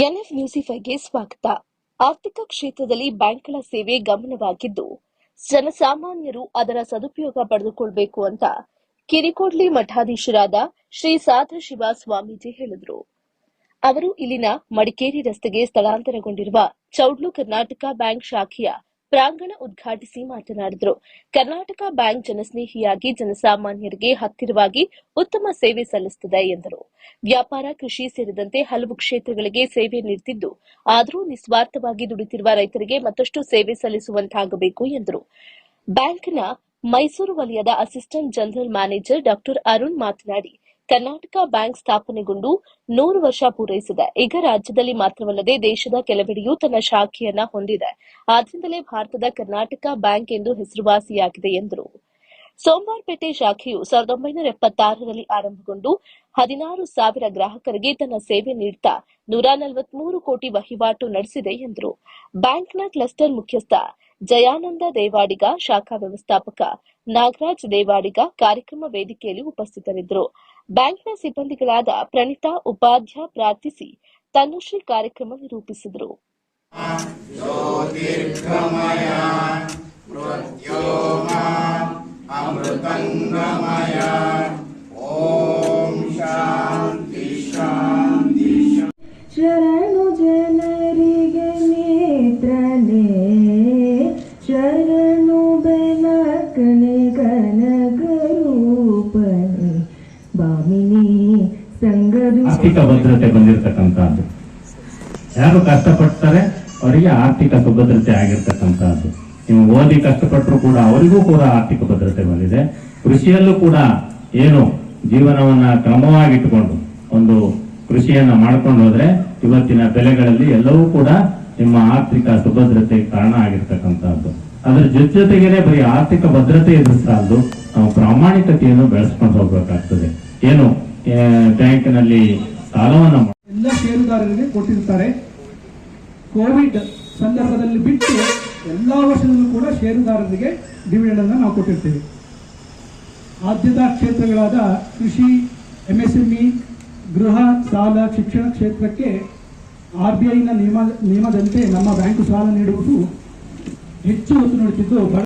ಎನ್ಎಫ್ ನ್ಯೂಸಿಫೈಗೆ ಸ್ವಾಗತ. ಆರ್ಥಿಕ ಕ್ಷೇತ್ರದಲ್ಲಿ ಬ್ಯಾಂಕ್ಗಳ ಸೇವೆ ಗಮನವಾಗಿದ್ದು, ಜನಸಾಮಾನ್ಯರು ಅದರ ಸದುಪಯೋಗ ಪಡೆದುಕೊಳ್ಬೇಕು ಅಂತ ಕಿರಿಕೋಡ್ಲಿ ಮಠಾಧೀಶರಾದ ಶ್ರೀ ಸಾಧಶಿವ ಸ್ವಾಮೀಜಿ ಹೇಳಿದರು. ಅವರು ಇಲ್ಲಿನ ಮಡಿಕೇರಿ ರಸ್ತೆಗೆ ಸ್ಥಳಾಂತರಗೊಂಡಿರುವ ಚೌಡ್ಲು ಕರ್ನಾಟಕ ಬ್ಯಾಂಕ್ ಶಾಖೆಯ ಪ್ರಾಂಗಣ ಉದ್ಘಾಟಿಸಿ ಮಾತನಾಡಿದರು. ಕರ್ನಾಟಕ ಬ್ಯಾಂಕ್ ಜನಸ್ನೇಹಿಯಾಗಿ ಜನಸಾಮಾನ್ಯರಿಗೆ ಹತ್ತಿರವಾಗಿ ಉತ್ತಮ ಸೇವೆ ಸಲ್ಲಿಸುತ್ತದೆ ಎಂದರು. ವ್ಯಾಪಾರ, ಕೃಷಿ ಸೇರಿದಂತೆ ಹಲವು ಕ್ಷೇತ್ರಗಳಿಗೆ ಸೇವೆ ನೀಡುತ್ತಿದ್ದು, ಆದರೂ ನಿಸ್ವಾರ್ಥವಾಗಿ ದುಡಿತಿರುವ ರೈತರಿಗೆ ಮತ್ತಷ್ಟು ಸೇವೆ ಸಲ್ಲಿಸುವಂತಾಗಬೇಕು ಎಂದರು. ಬ್ಯಾಂಕ್ನ ಮೈಸೂರು ವಲಯದ ಅಸಿಸ್ಟೆಂಟ್ ಜನರಲ್ ಮ್ಯಾನೇಜರ್ ಡಾ ಅರುಣ್ ಮಾತನಾಡಿ ಕರ್ನಾಟಕ ಬ್ಯಾಂಕ್ ಸ್ಥಾಪನೆಗೊಂಡು ನೂರು ವರ್ಷ ಪೂರೈಸಿದೆ. ಈಗ ರಾಜ್ಯದಲ್ಲಿ ಮಾತ್ರವಲ್ಲದೆ ದೇಶದ ಕೆಲವೆಡೆಯೂ ತನ್ನ ಶಾಖೆಯನ್ನ ಹೊಂದಿದೆ. ಆದ್ದರಿಂದಲೇ ಭಾರತದ ಕರ್ನಾಟಕ ಬ್ಯಾಂಕ್ ಎಂದು ಹೆಸರುವಾಸಿಯಾಗಿದೆ ಎಂದರು. ಸೋಮವಾರಪೇಟೆ ಶಾಖೆಯು ಸಾವಿರದ ಒಂಬೈನೂರ ಎಪ್ಪತ್ತಾರರಲ್ಲಿ ಆರಂಭಗೊಂಡು ಹದಿನಾರು ಸಾವಿರ ಗ್ರಾಹಕರಿಗೆ ತನ್ನ ಸೇವೆ ನೀಡುತ್ತಾ ನೂರ ನಲವತ್ಮೂರು ಕೋಟಿ ವಹಿವಾಟು ನಡೆಸಿದೆ ಎಂದರು. ಬ್ಯಾಂಕ್ನ ಕ್ಲಸ್ಟರ್ ಮುಖ್ಯಸ್ಥ ಜಯಾನಂದ ದೇವಾಡಿಗ, ಶಾಖಾ ವ್ಯವಸ್ಥಾಪಕ ನಾಗರಾಜ್ ದೇವಾಡಿಗ ಕಾರ್ಯಕ್ರಮ ವೇದಿಕೆಯಲ್ಲಿ ಉಪಸ್ಥಿತರಿದ್ದರು. ಬ್ಯಾಂಕ್ನ ಸಿಬ್ಬಂದಿಗಳಾದ ಪ್ರಣಿತಾ ಉಪಾಧ್ಯ ಪ್ರಾರ್ಥಿಸಿ ತನುಶ್ರೀ ಕಾರ್ಯಕ್ರಮ ನಿರೂಪಿಸಿದರು ಶರಣು ಜನರಿಗೆ ನೇತ್ರನೇ. ಶರಣು ಬೆನಕನೆ ಕನಕರೂಪನೆ ಆರ್ಥಿಕ ಭದ್ರತೆ ಬಂದಿರತಕ್ಕಂತಹದ್ದು ಯಾರು ಕಷ್ಟಪಡ್ತಾರೆ, ಅವರಿಗೆ ಆರ್ಥಿಕ ಸುಭದ್ರತೆ ಆಗಿರ್ತಕ್ಕಂತಹದ್ದು ನೀವು ಓದಿ ಕಷ್ಟಪಟ್ಟರು ಕೂಡ ಅವರಿಗೂ ಕೂಡ ಆರ್ಥಿಕ ಭದ್ರತೆ ಬಂದಿದೆ. ಕೃಷಿಯಲ್ಲೂ ಕೂಡ ಏನು ಜೀವನವನ್ನ ಕ್ರಮವಾಗಿಟ್ಟುಕೊಂಡು ಒಂದು ಕೃಷಿಯನ್ನ ಮಾಡ್ಕೊಂಡು ಹೋದ್ರೆ ಇವತ್ತಿನ ಬೆಲೆಗಳಲ್ಲಿ ಎಲ್ಲವೂ ಕೂಡ ನಿಮ್ಮ ಆರ್ಥಿಕ ಸುಭದ್ರತೆ ಕಾರಣ ಆಗಿರ್ತಕ್ಕಂಥದ್ದು. ಅದ್ರ ಜೊತೆ ಜೊತೆಗೇನೆ ಬರೀ ಆರ್ಥಿಕ ಭದ್ರತೆ ಎದುರಿಸಲು ನಾವು ಪ್ರಾಮಾಣಿಕತೆಯನ್ನು ಬೆಳೆಸ್ಕೊಂಡು ಹೋಗ್ಬೇಕಾಗ್ತದೆ. ಏನು ಬ್ಯಾಂಕಿನಲ್ಲಿ ಸಾಲವನ್ನು ಎಲ್ಲ ಷೇರುದಾರರಿಗೆ ಕೊಟ್ಟಿರ್ತಾರೆ. ಕೋವಿಡ್ ಸಂದರ್ಭದಲ್ಲಿ ಬಿಟ್ಟು ಎಲ್ಲ ವರ್ಷದಲ್ಲೂ ಕೂಡ ಷೇರುದಾರರಿಗೆ ಡಿವಿಡೆಂಡ್ ಅನ್ನು ನಾವು ಕೊಟ್ಟಿರ್ತೇವೆ. ಆದ್ಯತಾ ಕ್ಷೇತ್ರಗಳಾದ ಕೃಷಿ, ಎಂಎಸ್ಎಂಇ, ಗೃಹ, ಸಾಲ, ಶಿಕ್ಷಣ ಕ್ಷೇತ್ರಕ್ಕೆ ಆರ್ ಬಿ ಐನ ನಿಯಮ ನಿಯಮದಂತೆ ನಮ್ಮ ಬ್ಯಾಂಕು ಸಾಲ ನೀಡುವುದು ಹೆಚ್ಚು ಒತ್ತು ನೀಡುತ್ತಿದ್ದು